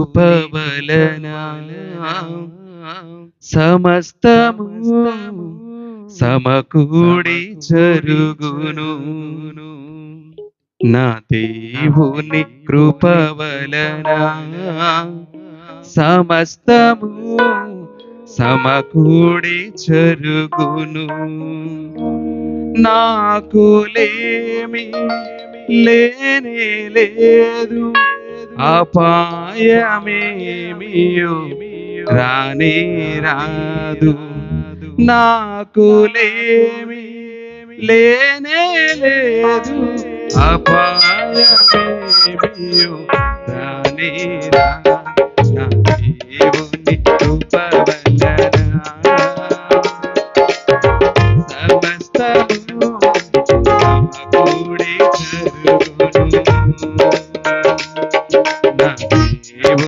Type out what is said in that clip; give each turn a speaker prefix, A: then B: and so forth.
A: కృపవలన సమస్తము సమకూడి జరుగును. నా దేవుని కృపవలన సమస్తము సమకూడి జరుగును. నాకు లేమి లేనే లేదు. అపాయమేమియు రానే రాదు. నాకు లేమి లేనే లేదు. అపాయమేమియు రానే రాదు. నా దేవుని ఉపవలనా సమస్తము సమకూడి you